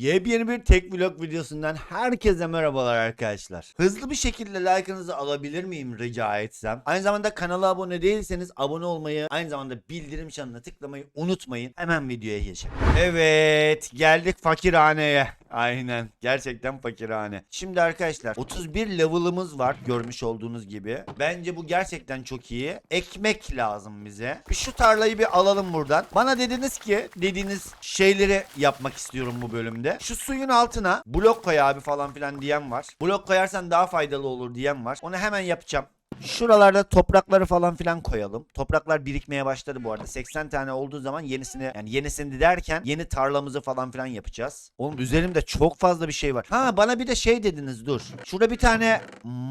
Yepyeni bir tek vlog videosundan herkese merhabalar arkadaşlar. Hızlı bir şekilde like'ınızı alabilir miyim rica etsem? Aynı zamanda kanala abone değilseniz abone olmayı, aynı zamanda bildirim çanına tıklamayı unutmayın. Hemen videoya geçelim. Evet, geldik fakirhaneye. Aynen, gerçekten fakirhane. Şimdi arkadaşlar 31 level'ımız var görmüş olduğunuz gibi. Bence bu gerçekten çok iyi. Ekmek lazım bize. Bir şu tarlayı bir alalım buradan. Bana dediniz ki dediğiniz şeyleri yapmak istiyorum bu bölümde. Şu suyun altına blok koy abi falan filan diyen var. Blok koyarsan daha faydalı olur diyen var. Onu hemen yapacağım. Şuralarda toprakları falan filan koyalım. Topraklar birikmeye başladı bu arada. 80 tane olduğu zaman yenisini yani yenisini derken yeni tarlamızı falan filan yapacağız. Oğlum üzerimde çok fazla bir şey var. Ha bana bir de şey dediniz dur. Şurada bir tane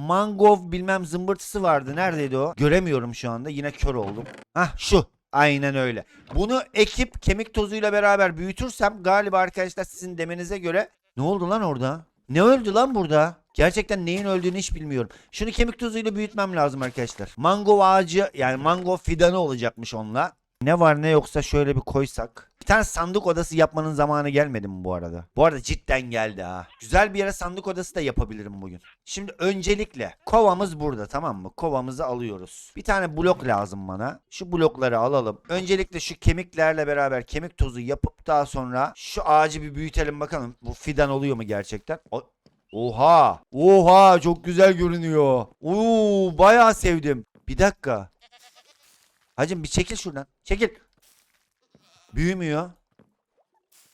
mangov bilmem zımbırtısı vardı. Neredeydi o? Göremiyorum şu anda. Yine kör oldum. Hah şu. Aynen öyle. Bunu ekip kemik tozuyla beraber büyütürsem galiba arkadaşlar sizin demenize göre ne oldu lan orada? Ne öldü lan burada? Gerçekten neyin öldüğünü hiç bilmiyorum. Şunu kemik tozuyla büyütmem lazım arkadaşlar. Mango ağacı yani mango fidanı olacakmış onunla. Ne var ne yoksa şöyle bir koysak. Tane sandık odası yapmanın zamanı gelmedi mi bu arada? Bu arada cidden geldi ha. Güzel bir yere sandık odası da yapabilirim bugün. Şimdi öncelikle kovamız burada tamam mı? Kovamızı alıyoruz. Bir tane blok lazım bana. Şu blokları alalım. Öncelikle şu kemiklerle beraber kemik tozu yapıp daha sonra şu ağacı bir büyütelim bakalım. Bu fidan oluyor mu gerçekten? O Oha! Oha! Çok güzel görünüyor. Oo, bayağı sevdim. Bir dakika. Hacım bir çekil şuradan. Çekil. Büyümüyor.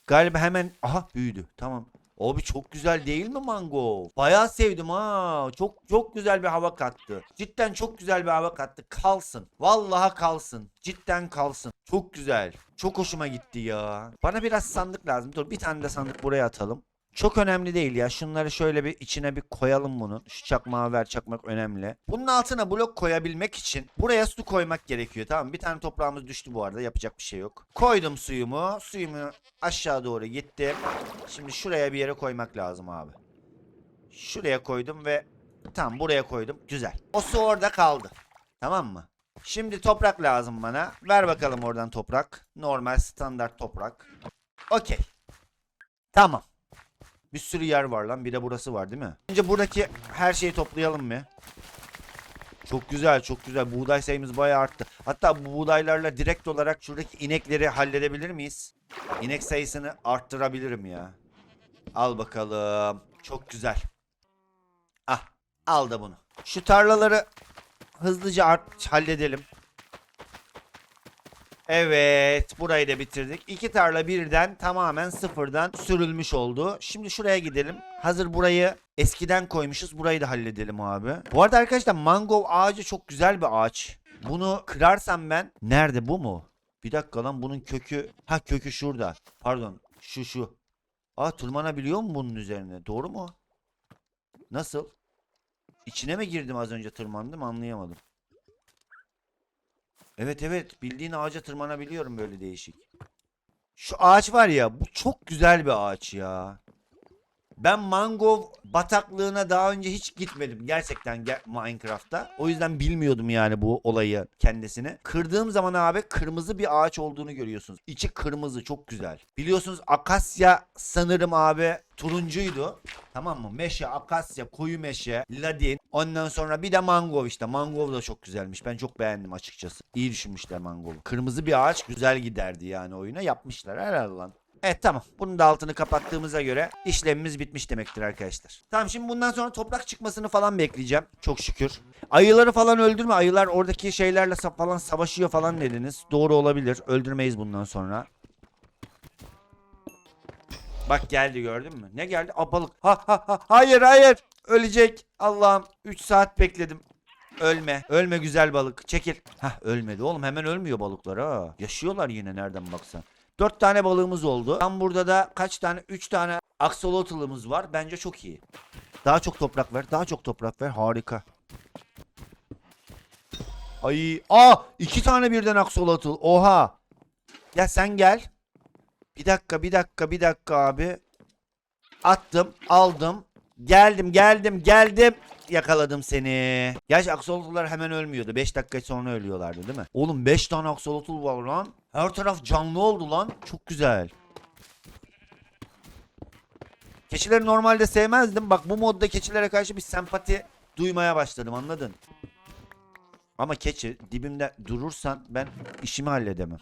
Galiba hemen aha büyüdü. Tamam. Abi çok güzel değil mi mango? Bayağı sevdim ha. Çok çok güzel bir hava kattı. Cidden çok güzel bir hava kattı. Kalsın. Vallahi kalsın. Cidden kalsın. Çok güzel. Çok hoşuma gitti ya. Bana biraz sandık lazım. Dur bir tane de sandık buraya atalım. Çok önemli değil ya. Şunları şöyle bir içine bir koyalım bunun. Şu çakmağı ver çakmak önemli. Bunun altına blok koyabilmek için buraya su koymak gerekiyor. Tamam? Bir tane toprağımız düştü bu arada. Yapacak bir şey yok. Koydum suyumu. Suyumu aşağı doğru gittim. Şimdi şuraya bir yere koymak lazım abi. Şuraya koydum ve tamam buraya koydum. Güzel. O su orada kaldı. Tamam mı? Şimdi toprak lazım bana. Ver bakalım oradan toprak. Normal standart toprak. Okey. Tamam. Bir sürü yer var lan. Bir de burası var değil mi? Önce buradaki her şeyi toplayalım mı? Çok güzel çok güzel. Buğday sayımız bayağı arttı. Hatta bu buğdaylarla direkt olarak şuradaki inekleri halledebilir miyiz? İnek sayısını arttırabilirim ya. Al bakalım. Çok güzel. Ah al da bunu. Şu tarlaları hızlıca art halledelim. Evet, burayı da bitirdik. İki tarla birden tamamen sıfırdan sürülmüş oldu. Şimdi şuraya gidelim. Hazır burayı eskiden koymuşuz. Burayı da halledelim abi. Bu arada arkadaşlar mango ağacı çok güzel bir ağaç. Bunu kırarsam ben nerede bu mu? Bir dakika lan bunun kökü ha kökü şurada. Pardon, şu şu. Aa tırmanabiliyor mu bunun üzerine? Doğru mu? Nasıl? İçine mi girdim az önce tırmandım anlayamadım. Evet evet bildiğin ağaca tırmanabiliyorum böyle değişik. Şu ağaç var ya bu çok güzel bir ağaç ya. Ben mango bataklığına daha önce hiç gitmedim gerçekten ge- Minecraft'ta. O yüzden bilmiyordum yani bu olayı kendisini. Kırdığım zaman abi kırmızı bir ağaç olduğunu görüyorsunuz. İçi kırmızı çok güzel. Biliyorsunuz akasya sanırım abi turuncuydu. Tamam mı? Meşe, akasya, koyu meşe, ladin. Ondan sonra bir de mango işte. Mango da çok güzelmiş. Ben çok beğendim açıkçası. İyi düşünmüşler mangovu. Kırmızı bir ağaç güzel giderdi yani oyuna. Yapmışlar herhalde lan. Evet tamam. Bunun da altını kapattığımıza göre işlemimiz bitmiş demektir arkadaşlar. Tamam şimdi bundan sonra toprak çıkmasını falan bekleyeceğim. Çok şükür. Ayıları falan öldürme. Ayılar oradaki şeylerle falan savaşıyor falan dediniz. Doğru olabilir. Öldürmeyiz bundan sonra. Bak geldi gördün mü? Ne geldi? Aa balık. Ha ha ha. Hayır hayır. Ölecek. Allah'ım 3 saat bekledim. Ölme. Ölme güzel balık. Çekil. Hah ölmedi oğlum. Hemen ölmüyor balıklar ha. Yaşıyorlar yine nereden baksan. 4 tane balığımız oldu. Tam burada da kaç tane? 3 tane aksolotlu'muz var. Bence çok iyi. Daha çok toprak ver. Daha çok toprak ver. Harika. Ay, aa iki tane birden aksolotl. Oha. Ya sen gel. Bir dakika, bir dakika, bir dakika abi. Attım, aldım. Geldim, geldim, geldim. Yakaladım seni. Gerçi aksolotlular hemen ölmüyordu. 5 dakika sonra ölüyorlardı değil mi? Oğlum 5 tane aksolotl var lan. Her taraf canlı oldu lan. Çok güzel. Keçileri normalde sevmezdim. Bak bu modda keçilere karşı bir sempati duymaya başladım anladın? Ama keçi dibimde durursan ben işimi halledemem.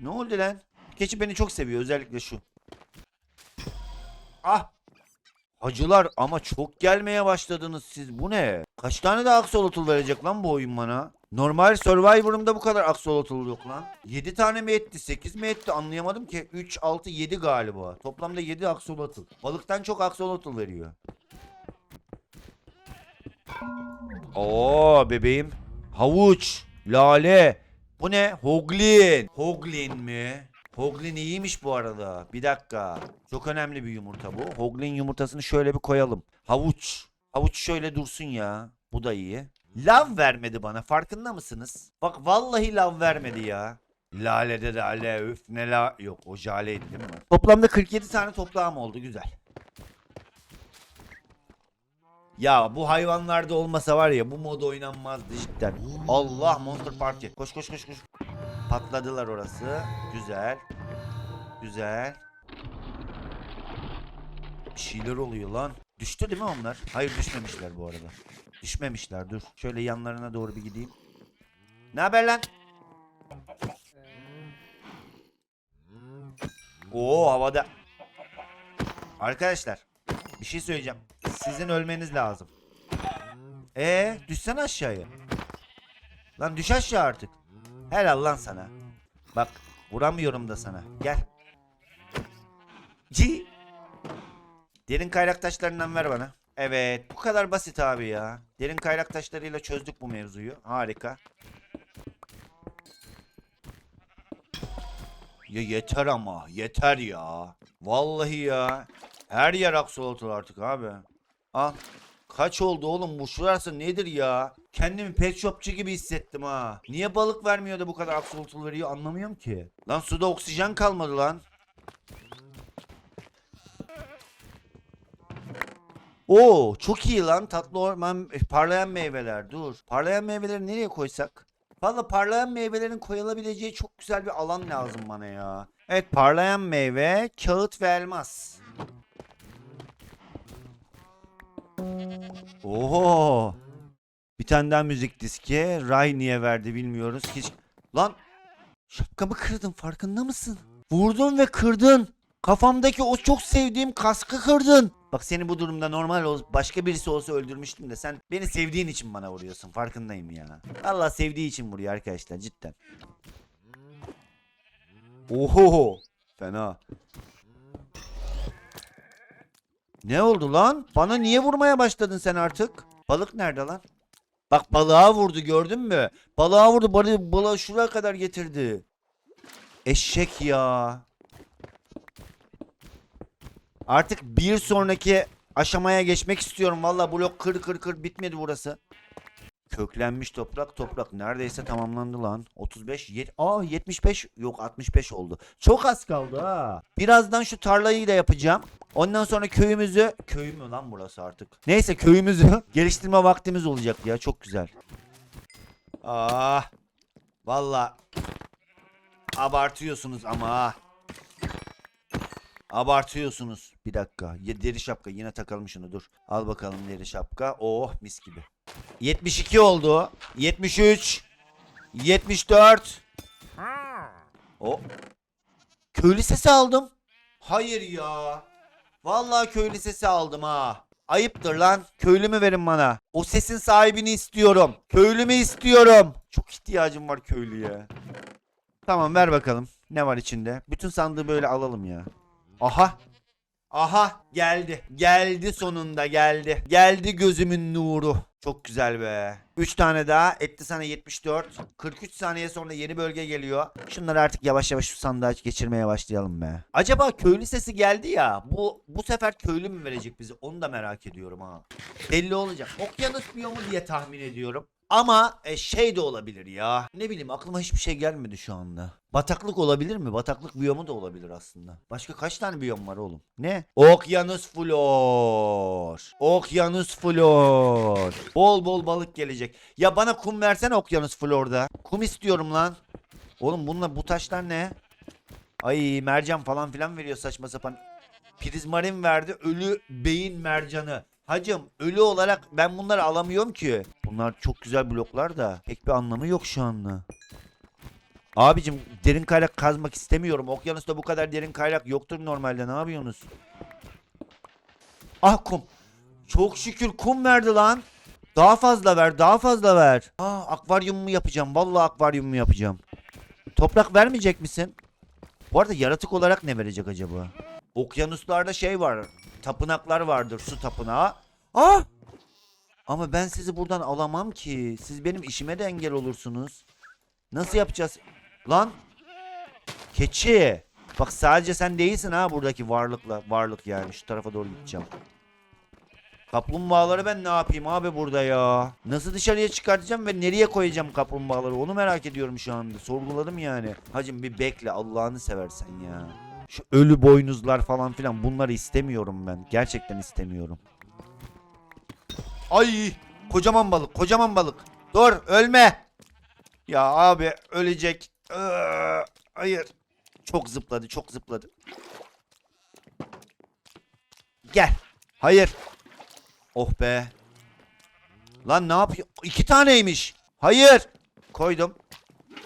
Ne oldu lan? Keçi beni çok seviyor özellikle şu. Ah! Hacılar ama çok gelmeye başladınız siz. Bu ne? Kaç tane daha axolotl verecek lan bu oyun bana? Normal Survivor'ımda bu kadar axolotl yok lan. 7 tane mi etti 8 mi etti anlayamadım ki. 3, 6, 7 galiba. Toplamda 7 axolotl. Balıktan çok axolotl veriyor. Oo bebeğim. Havuç. Lale. Bu ne? Hoglin. Hoglin mi? Hoglin iyiymiş bu arada. Bir dakika. Çok önemli bir yumurta bu. Hoglin yumurtasını şöyle bir koyalım. Havuç. Havuç şöyle dursun ya. Bu da iyi. Lav vermedi bana. Farkında mısınız? Bak vallahi lav vermedi ya. Lale'de de ale üf ne la... Yok o jaleydi değil mi? Toplamda 47 tane toprağım oldu. Güzel. Ya bu hayvanlarda olmasa var ya bu mod oynanmazdı cidden. Allah Monster Party. Koş koş koş koş. Patladılar orası. Güzel. Güzel. Bir şeyler oluyor lan. Düştü değil mi onlar? Hayır düşmemişler bu arada. Düşmemişler dur. Şöyle yanlarına doğru bir gideyim. Ne haber lan? Oo havada. Arkadaşlar bir şey söyleyeceğim. Sizin ölmeniz lazım. Ee, düşsen aşağıya. Lan düş aşağı artık. Helal lan sana. Bak vuramıyorum da sana. Gel. Ci. Derin kaynak taşlarından ver bana. Evet bu kadar basit abi ya. Derin kaynak taşlarıyla çözdük bu mevzuyu. Harika. Ya yeter ama yeter ya. Vallahi ya. Her yer aksolotl artık abi. Al. Kaç oldu oğlum bu şurası nedir ya? Kendimi pet shopçu gibi hissettim ha. Niye balık vermiyor da bu kadar aksolotl veriyor anlamıyorum ki. Lan suda oksijen kalmadı lan. Oo çok iyi lan tatlı orman eh, parlayan meyveler dur. Parlayan meyveleri nereye koysak? Valla parlayan meyvelerin koyulabileceği çok güzel bir alan lazım bana ya. Evet parlayan meyve, kağıt ve elmas. Oho. Bir tane daha müzik diski. Ray niye verdi bilmiyoruz. Hiç... Lan şapkamı kırdın farkında mısın? Vurdun ve kırdın. Kafamdaki o çok sevdiğim kaskı kırdın. Bak seni bu durumda normal ol başka birisi olsa öldürmüştüm de sen beni sevdiğin için bana vuruyorsun farkındayım ya. Allah sevdiği için vuruyor arkadaşlar cidden. Oho fena. Ne oldu lan? Bana niye vurmaya başladın sen artık? Balık nerede lan? Bak balığa vurdu gördün mü? Balığa vurdu balığı, balığı şuraya kadar getirdi. Eşek ya. Artık bir sonraki aşamaya geçmek istiyorum. Valla blok kır kır kır bitmedi burası. Köklenmiş toprak toprak neredeyse tamamlandı lan. 35 yet Aa 75 yok 65 oldu. Çok az kaldı ha. Birazdan şu tarlayı da yapacağım. Ondan sonra köyümüzü köy mü lan burası artık? Neyse köyümüzü geliştirme vaktimiz olacak ya çok güzel. Ah. Valla abartıyorsunuz ama. Abartıyorsunuz. Bir dakika. Deri şapka yine takalım şunu dur. Al bakalım deri şapka. Oh mis gibi. 72 oldu. 73. 74. O. Köylü sesi aldım. Hayır ya. Vallahi köylü sesi aldım ha. Ayıptır lan. Köylümü verin bana. O sesin sahibini istiyorum. Köylümü istiyorum. Çok ihtiyacım var köylüye. Tamam ver bakalım. Ne var içinde? Bütün sandığı böyle alalım ya. Aha. Aha geldi. Geldi sonunda geldi. Geldi gözümün nuru. Çok güzel be. 3 tane daha etti sana 74. 43 saniye sonra yeni bölge geliyor. Şunları artık yavaş yavaş şu sandığa geçirmeye başlayalım be. Acaba köylü sesi geldi ya. Bu bu sefer köylü mü verecek bizi? Onu da merak ediyorum ha. Belli olacak. Okyanus biyomu diye tahmin ediyorum. Ama e, şey de olabilir ya. Ne bileyim aklıma hiçbir şey gelmedi şu anda. Bataklık olabilir mi? Bataklık biyomu da olabilir aslında. Başka kaç tane biyom var oğlum? Ne? Okyanus flor. Okyanus flor. Bol bol balık gelecek. Ya bana kum versene okyanus florda. Kum istiyorum lan. Oğlum bunlar bu taşlar ne? Ay mercan falan filan veriyor saçma sapan. Prizmarin verdi. Ölü beyin mercanı. Hacım ölü olarak ben bunları alamıyorum ki. Bunlar çok güzel bloklar da pek bir anlamı yok şu anda. Abicim derin kaynak kazmak istemiyorum. Okyanusta bu kadar derin kaynak yoktur normalde. Ne yapıyorsunuz? Ah kum. Çok şükür kum verdi lan. Daha fazla ver, daha fazla ver. Aa akvaryumumu yapacağım. Vallahi akvaryumumu yapacağım. Toprak vermeyecek misin? Bu arada yaratık olarak ne verecek acaba? Okyanuslarda şey var. Tapınaklar vardır, su tapınağı. Ah! Ama ben sizi buradan alamam ki. Siz benim işime de engel olursunuz. Nasıl yapacağız? Lan! Keçi! Bak sadece sen değilsin ha buradaki varlıkla. Varlık yani. Şu tarafa doğru gideceğim. Kaplumbağaları ben ne yapayım abi burada ya? Nasıl dışarıya çıkartacağım ve nereye koyacağım kaplumbağaları? Onu merak ediyorum şu anda. Sorguladım yani. Hacım bir bekle Allah'ını seversen ya. Şu ölü boynuzlar falan filan bunları istemiyorum ben. Gerçekten istemiyorum. Ay! Kocaman balık, kocaman balık. Dur, ölme. Ya abi ölecek. Iıı, hayır. Çok zıpladı, çok zıpladı. Gel. Hayır. Oh be. Lan ne yapıyor? İki taneymiş. Hayır. Koydum.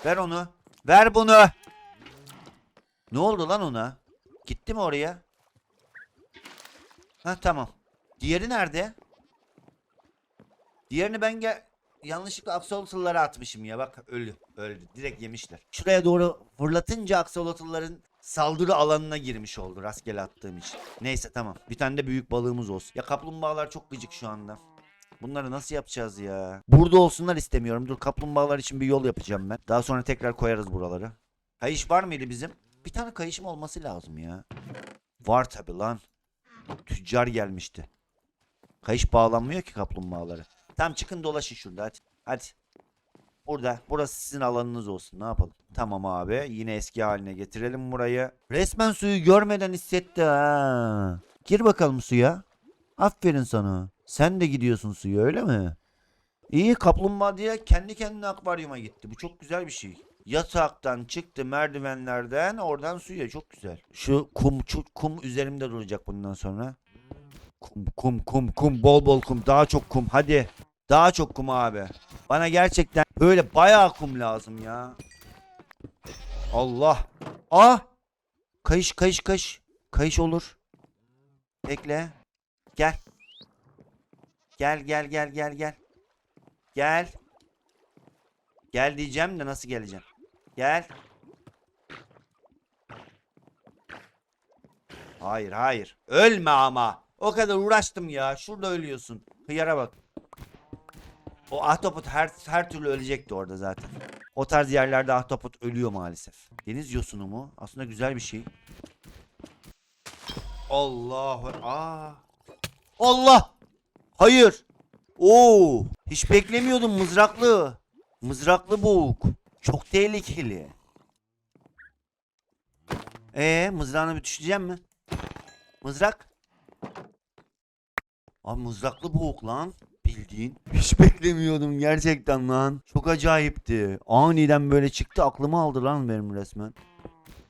Ver onu. Ver bunu. Ne oldu lan ona? Gitti mi oraya? Ha tamam. Diğeri nerede? Diğerini ben gel yanlışlıkla aksolotlulara atmışım ya. Bak ölü. Öldü. Direkt yemişler. Şuraya doğru fırlatınca aksolotluların saldırı alanına girmiş oldu rastgele attığım için. Neyse tamam. Bir tane de büyük balığımız olsun. Ya kaplumbağalar çok gıcık şu anda. Bunları nasıl yapacağız ya? Burada olsunlar istemiyorum. Dur kaplumbağalar için bir yol yapacağım ben. Daha sonra tekrar koyarız buraları. Kayış var mıydı bizim? Bir tane kayışım olması lazım ya. Var tabi lan. Tüccar gelmişti. Kayış bağlanmıyor ki kaplumbağaları. Tamam çıkın dolaşın şurada hadi. Hadi. Burada. Burası sizin alanınız olsun. Ne yapalım? Tamam abi. Yine eski haline getirelim burayı. Resmen suyu görmeden hissetti ha. Gir bakalım suya. Aferin sana. Sen de gidiyorsun suya öyle mi? İyi kaplumbağa diye kendi kendine akvaryuma gitti. Bu çok güzel bir şey. Yataktan çıktı merdivenlerden oradan suya çok güzel. Şu kum kum üzerimde duracak bundan sonra. Kum kum kum kum bol bol kum daha çok kum hadi. Daha çok kum abi. Bana gerçekten böyle bayağı kum lazım ya. Allah. Ah! Kayış kayış kayış. Kayış olur. Bekle. Gel. Gel gel gel gel gel. Gel. Gel diyeceğim de nasıl geleceğim? Gel. Hayır hayır. Ölme ama. O kadar uğraştım ya. Şurada ölüyorsun. Hıyara bak. O ahtapot her, her türlü ölecekti orada zaten. O tarz yerlerde ahtapot ölüyor maalesef. Deniz yosunu mu? Aslında güzel bir şey. Allahu Aa. Allah! Hayır. Oo! Hiç beklemiyordum mızraklı. Mızraklı boğuk. Çok tehlikeli. Ee, mızrağına bir düşeceğim mi? Mızrak. Abi mızraklı boğuk lan. Bildiğin. Hiç beklemiyordum gerçekten lan. Çok acayipti. Aniden böyle çıktı aklıma aldı lan benim resmen.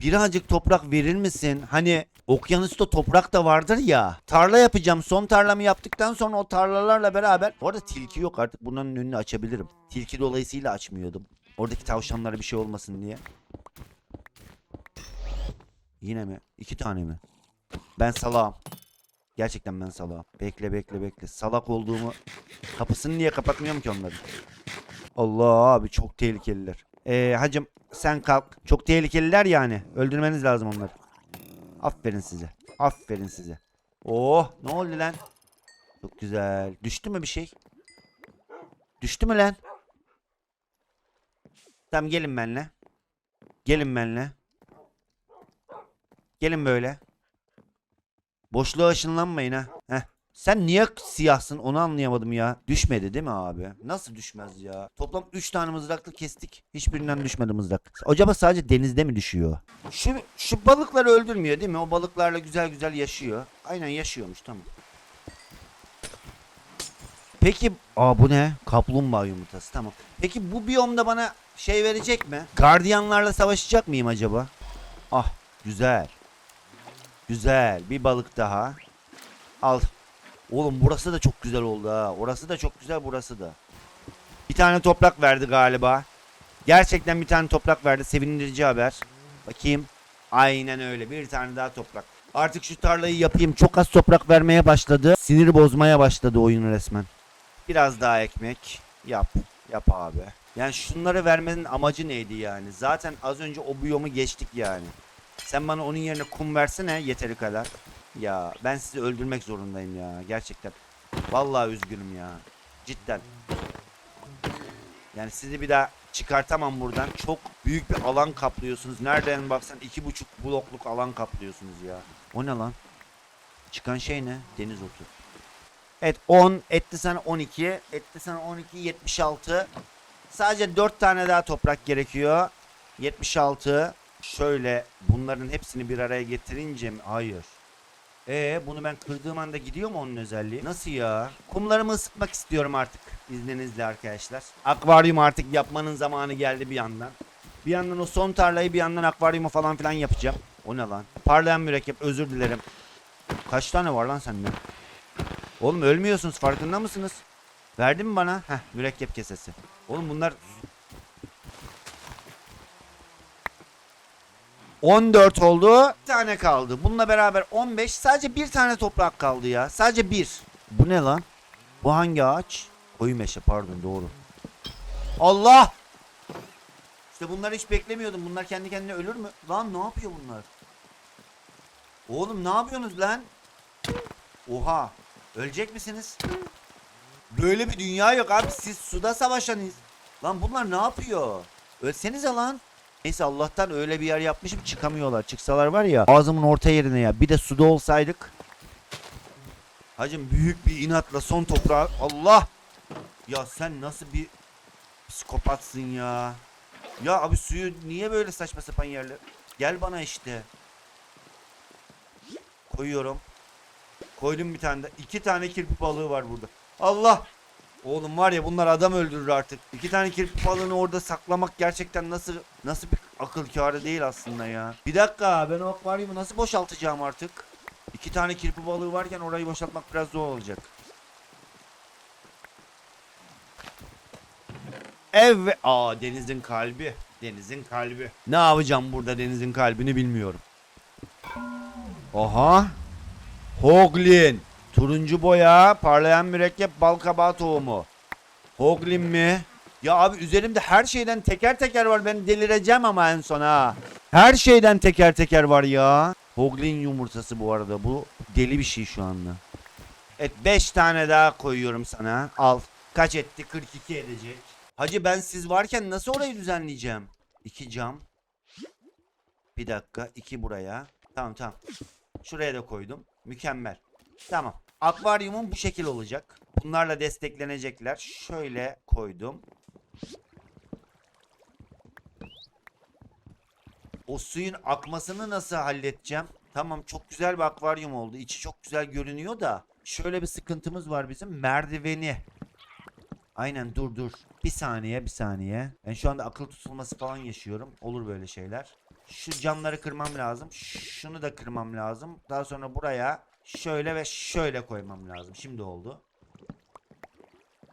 Birazcık toprak verir misin? Hani okyanusta toprak da vardır ya. Tarla yapacağım. Son tarlamı yaptıktan sonra o tarlalarla beraber. Bu arada tilki yok artık. Bunların önünü açabilirim. Tilki dolayısıyla açmıyordum. Oradaki tavşanlara bir şey olmasın diye. Yine mi? İki tane mi? Ben salağım. Gerçekten ben salağım. Bekle bekle bekle. Salak olduğumu kapısını niye kapatmıyorum ki onların? Allah abi çok tehlikeliler. Ee, hacım sen kalk. Çok tehlikeliler yani. Öldürmeniz lazım onları. Aferin size. Aferin size. Oh ne oldu lan? Çok güzel. Düştü mü bir şey? Düştü mü lan? Tamam gelin benimle. Gelin benimle. Gelin böyle. Boşluğa ışınlanmayın ha. Heh. Sen niye siyahsın onu anlayamadım ya. Düşmedi değil mi abi? Nasıl düşmez ya? Toplam 3 tane mızraklı kestik. Hiçbirinden düşmedi mızrak. Acaba sadece denizde mi düşüyor? Şu, şu balıkları öldürmüyor değil mi? O balıklarla güzel güzel yaşıyor. Aynen yaşıyormuş tamam. Peki aa bu ne? Kaplumbağa yumurtası tamam. Peki bu biyomda bana şey verecek mi? Gardiyanlarla savaşacak mıyım acaba? Ah güzel. Güzel. Bir balık daha. Al. Oğlum burası da çok güzel oldu ha. Orası da çok güzel burası da. Bir tane toprak verdi galiba. Gerçekten bir tane toprak verdi. Sevindirici haber. Bakayım. Aynen öyle. Bir tane daha toprak. Artık şu tarlayı yapayım. Çok az toprak vermeye başladı. Sinir bozmaya başladı oyun resmen. Biraz daha ekmek. Yap. Yap abi. Yani şunları vermenin amacı neydi yani? Zaten az önce o biyomu geçtik yani. Sen bana onun yerine kum versene yeteri kadar. Ya ben sizi öldürmek zorundayım ya. Gerçekten. Vallahi üzgünüm ya. Cidden. Yani sizi bir daha çıkartamam buradan. Çok büyük bir alan kaplıyorsunuz. Nereden baksan iki buçuk blokluk alan kaplıyorsunuz ya. O ne lan? Çıkan şey ne? Deniz otu. Evet 10, etti sana 12, etti sana 12, 76. Sadece 4 tane daha toprak gerekiyor. 76. Şöyle bunların hepsini bir araya getirince mi? Hayır. Ee bunu ben kırdığım anda gidiyor mu onun özelliği? Nasıl ya? Kumlarımı ısıtmak istiyorum artık. İzninizle arkadaşlar. Akvaryum artık yapmanın zamanı geldi bir yandan. Bir yandan o son tarlayı bir yandan akvaryumu falan filan yapacağım. O ne lan? Parlayan mürekkep özür dilerim. Kaç tane var lan sende? Oğlum ölmüyorsunuz farkında mısınız? Verdin mi bana? Heh mürekkep kesesi. Oğlum bunlar 14 oldu. Bir tane kaldı. Bununla beraber 15. Sadece bir tane toprak kaldı ya. Sadece bir. Bu ne lan? Bu hangi ağaç? Koyu meşe pardon doğru. Allah! İşte bunları hiç beklemiyordum. Bunlar kendi kendine ölür mü? Lan ne yapıyor bunlar? Oğlum ne yapıyorsunuz lan? Oha. Ölecek misiniz? Böyle bir dünya yok abi. Siz suda savaşanız. Lan bunlar ne yapıyor? Ölsenize lan. Neyse Allah'tan öyle bir yer yapmışım çıkamıyorlar. Çıksalar var ya ağzımın orta yerine ya. Bir de suda olsaydık. Hacım büyük bir inatla son toprağı. Allah! Ya sen nasıl bir psikopatsın ya. Ya abi suyu niye böyle saçma sapan yerler? Gel bana işte. Koyuyorum. Koydum bir tane de. İki tane kirpi balığı var burada. Allah! Oğlum var ya bunlar adam öldürür artık. İki tane kirpi balığını orada saklamak gerçekten nasıl nasıl bir akıl kârı değil aslında ya. Bir dakika ben o akvaryumu nasıl boşaltacağım artık? İki tane kirpi balığı varken orayı boşaltmak biraz zor olacak. Evet. Aa denizin kalbi. Denizin kalbi. Ne yapacağım burada denizin kalbini bilmiyorum. Oha. Hoglin. Turuncu boya, parlayan mürekkep, bal kabağı tohumu. Hoglin mi? Ya abi üzerimde her şeyden teker teker var. Ben delireceğim ama en son. Her şeyden teker teker var ya. Hoglin yumurtası bu arada. Bu deli bir şey şu anda. Evet 5 tane daha koyuyorum sana. Al. Kaç etti? 42 edecek. Hacı ben siz varken nasıl orayı düzenleyeceğim? 2 cam. Bir dakika. 2 buraya. Tamam tamam. Şuraya da koydum. Mükemmel. Tamam. Akvaryumum bu şekil olacak. Bunlarla desteklenecekler. Şöyle koydum. O suyun akmasını nasıl halledeceğim? Tamam çok güzel bir akvaryum oldu. İçi çok güzel görünüyor da. Şöyle bir sıkıntımız var bizim. Merdiveni. Aynen dur dur. Bir saniye bir saniye. Ben şu anda akıl tutulması falan yaşıyorum. Olur böyle şeyler. Şu camları kırmam lazım. Şunu da kırmam lazım. Daha sonra buraya şöyle ve şöyle koymam lazım. Şimdi oldu.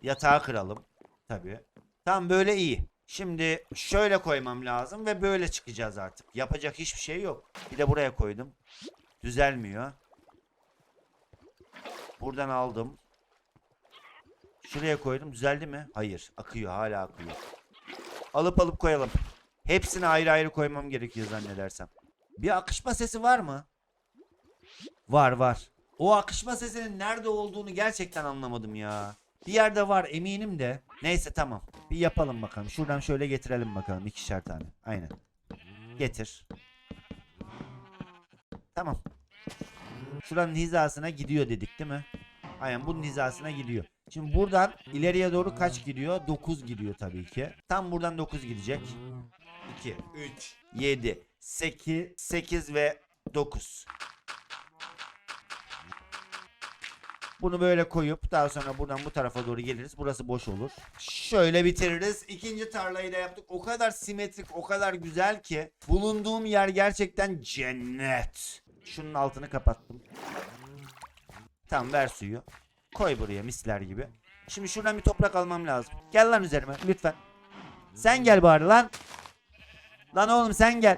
Yatağı kıralım. Tabii. Tamam böyle iyi. Şimdi şöyle koymam lazım ve böyle çıkacağız artık. Yapacak hiçbir şey yok. Bir de buraya koydum. Düzelmiyor. Buradan aldım. Şuraya koydum. Düzeldi mi? Hayır. Akıyor. Hala akıyor. Alıp alıp koyalım. Hepsini ayrı ayrı koymam gerekiyor zannedersem. Bir akışma sesi var mı? Var var. O akışma sesinin nerede olduğunu gerçekten anlamadım ya. Bir yerde var eminim de. Neyse tamam. Bir yapalım bakalım. Şuradan şöyle getirelim bakalım. ikişer tane. Aynen. Getir. Tamam. Şuranın hizasına gidiyor dedik değil mi? Aynen bunun hizasına gidiyor. Şimdi buradan ileriye doğru kaç gidiyor? 9 gidiyor tabii ki. Tam buradan 9 gidecek. 2, 3, 7, 8, 8 ve 9. Bunu böyle koyup daha sonra buradan bu tarafa doğru geliriz. Burası boş olur. Şöyle bitiririz. İkinci tarlayı da yaptık. O kadar simetrik, o kadar güzel ki bulunduğum yer gerçekten cennet. Şunun altını kapattım. Tamam ver suyu. Koy buraya misler gibi. Şimdi şuradan bir toprak almam lazım. Gel lan üzerime lütfen. Sen gel bari lan. Lan oğlum sen gel.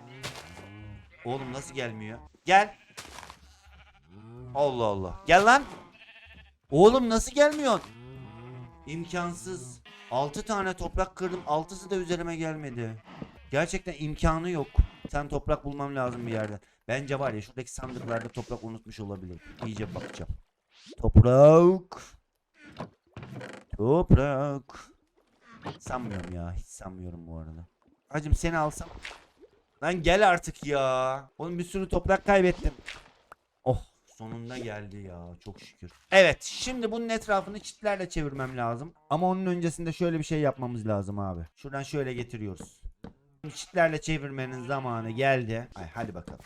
Oğlum nasıl gelmiyor? Gel. Allah Allah. Gel lan. Oğlum nasıl gelmiyorsun? İmkansız. 6 tane toprak kırdım. 6'sı da üzerime gelmedi. Gerçekten imkanı yok. Sen toprak bulmam lazım bir yerden. Bence var ya şuradaki sandıklarda toprak unutmuş olabilir. İyice bakacağım. Toprak. Toprak. Sanmıyorum ya. Hiç sanmıyorum bu arada. Hacım seni alsam. Lan gel artık ya. Oğlum bir sürü toprak kaybettim. Sonunda geldi ya çok şükür. Evet şimdi bunun etrafını çitlerle çevirmem lazım. Ama onun öncesinde şöyle bir şey yapmamız lazım abi. Şuradan şöyle getiriyoruz. Çitlerle çevirmenin zamanı geldi. Ay hadi bakalım.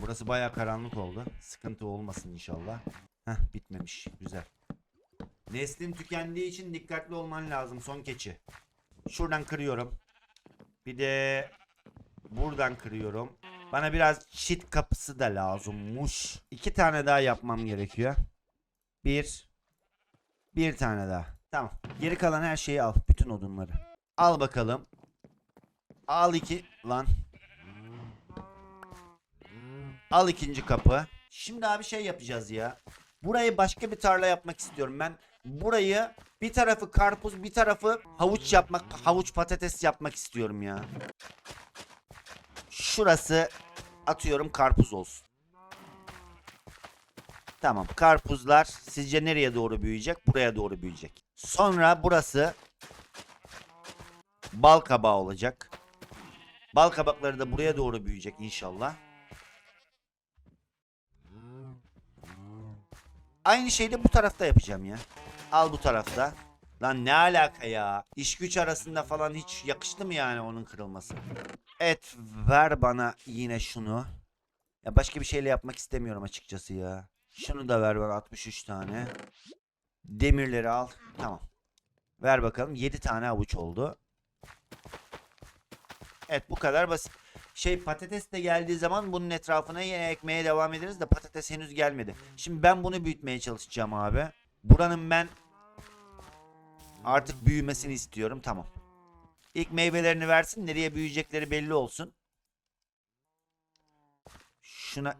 Burası baya karanlık oldu. Sıkıntı olmasın inşallah. Heh bitmemiş. Güzel. Neslin tükendiği için dikkatli olman lazım son keçi. Şuradan kırıyorum. Bir de buradan kırıyorum. Bana biraz çit kapısı da lazımmış. İki tane daha yapmam gerekiyor. Bir. Bir tane daha. Tamam. Geri kalan her şeyi al. Bütün odunları. Al bakalım. Al iki. Lan. Al ikinci kapı. Şimdi abi şey yapacağız ya. Burayı başka bir tarla yapmak istiyorum. Ben burayı bir tarafı karpuz bir tarafı havuç yapmak, havuç patates yapmak istiyorum ya. Şurası atıyorum karpuz olsun. Tamam karpuzlar sizce nereye doğru büyüyecek? Buraya doğru büyüyecek. Sonra burası bal kabağı olacak. Bal kabakları da buraya doğru büyüyecek inşallah. Aynı şeyi de bu tarafta yapacağım ya. Al bu tarafta. Lan ne alaka ya? İş güç arasında falan hiç yakıştı mı yani onun kırılması? Evet ver bana yine şunu. Ya başka bir şeyle yapmak istemiyorum açıkçası ya. Şunu da ver bana 63 tane. Demirleri al. Tamam. Ver bakalım 7 tane avuç oldu. Evet bu kadar basit. Şey patates de geldiği zaman bunun etrafına yine ekmeye devam ederiz de patates henüz gelmedi. Şimdi ben bunu büyütmeye çalışacağım abi. Buranın ben artık büyümesini istiyorum. Tamam. İlk meyvelerini versin. Nereye büyüyecekleri belli olsun. Şuna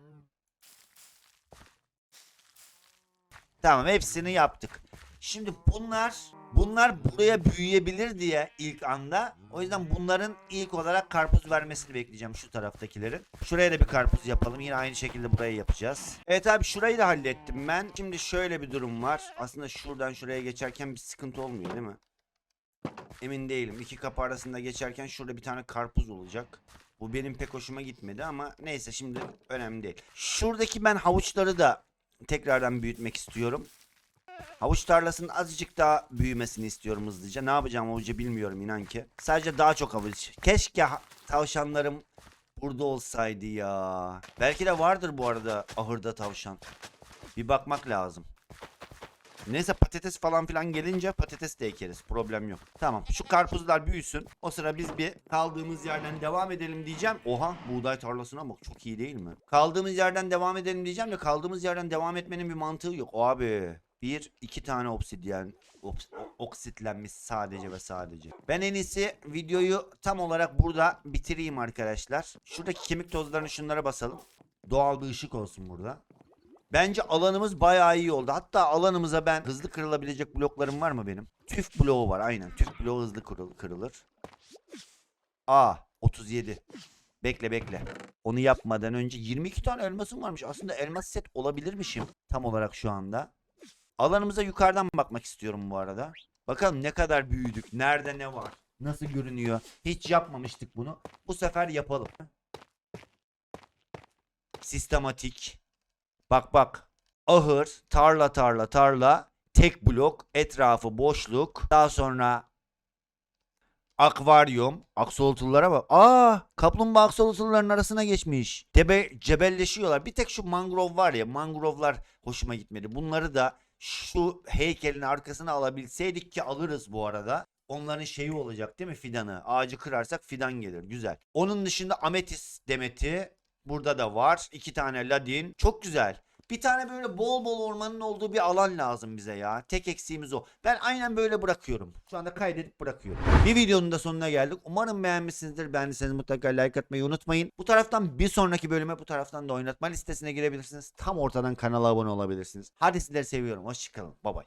Tamam hepsini yaptık. Şimdi bunlar bunlar buraya büyüyebilir diye ilk anda. O yüzden bunların ilk olarak karpuz vermesini bekleyeceğim şu taraftakilerin. Şuraya da bir karpuz yapalım. Yine aynı şekilde burayı yapacağız. Evet abi şurayı da hallettim ben. Şimdi şöyle bir durum var. Aslında şuradan şuraya geçerken bir sıkıntı olmuyor değil mi? Emin değilim. İki kapı arasında geçerken şurada bir tane karpuz olacak. Bu benim pek hoşuma gitmedi ama neyse şimdi önemli değil. Şuradaki ben havuçları da tekrardan büyütmek istiyorum. Havuç tarlasının azıcık daha büyümesini istiyorum hızlıca. Ne yapacağım havucu bilmiyorum inan ki. Sadece daha çok havuç. Keşke tavşanlarım burada olsaydı ya. Belki de vardır bu arada ahırda tavşan. Bir bakmak lazım. Neyse patates falan filan gelince patates de ekeriz. Problem yok. Tamam şu karpuzlar büyüsün. O sıra biz bir kaldığımız yerden devam edelim diyeceğim. Oha buğday tarlasına bak çok iyi değil mi? Kaldığımız yerden devam edelim diyeceğim de kaldığımız yerden devam etmenin bir mantığı yok. Abi bir iki tane obsidyen ops- o- oksitlenmiş sadece ve sadece. Ben en iyisi videoyu tam olarak burada bitireyim arkadaşlar. Şuradaki kemik tozlarını şunlara basalım. Doğal bir ışık olsun burada. Bence alanımız bayağı iyi oldu. Hatta alanımıza ben hızlı kırılabilecek bloklarım var mı benim? Tüf bloğu var aynen. Tüf bloğu hızlı kırıl- kırılır. Aa 37. Bekle bekle. Onu yapmadan önce 22 tane elmasım varmış. Aslında elmas set olabilirmişim tam olarak şu anda. Alanımıza yukarıdan bakmak istiyorum bu arada. Bakalım ne kadar büyüdük. Nerede ne var? Nasıl görünüyor? Hiç yapmamıştık bunu. Bu sefer yapalım. Sistematik. Bak bak. Ahır, tarla tarla tarla, tek blok, etrafı boşluk. Daha sonra akvaryum, aksolotlulara bak. Aa, kaplumbağa aksolotluların arasına geçmiş. Tebe, cebelleşiyorlar. Bir tek şu mangrove var ya, mangrovlar hoşuma gitmedi. Bunları da şu heykelin arkasına alabilseydik ki alırız bu arada. Onların şeyi olacak değil mi fidanı? Ağacı kırarsak fidan gelir. Güzel. Onun dışında ametis demeti Burada da var. iki tane ladin. Çok güzel. Bir tane böyle bol bol ormanın olduğu bir alan lazım bize ya. Tek eksiğimiz o. Ben aynen böyle bırakıyorum. Şu anda kaydedip bırakıyorum. Bir videonun da sonuna geldik. Umarım beğenmişsinizdir. Beğendiyseniz mutlaka like atmayı unutmayın. Bu taraftan bir sonraki bölüme bu taraftan da oynatma listesine girebilirsiniz. Tam ortadan kanala abone olabilirsiniz. Hadi sizleri seviyorum. Hoşçakalın. Bay bay.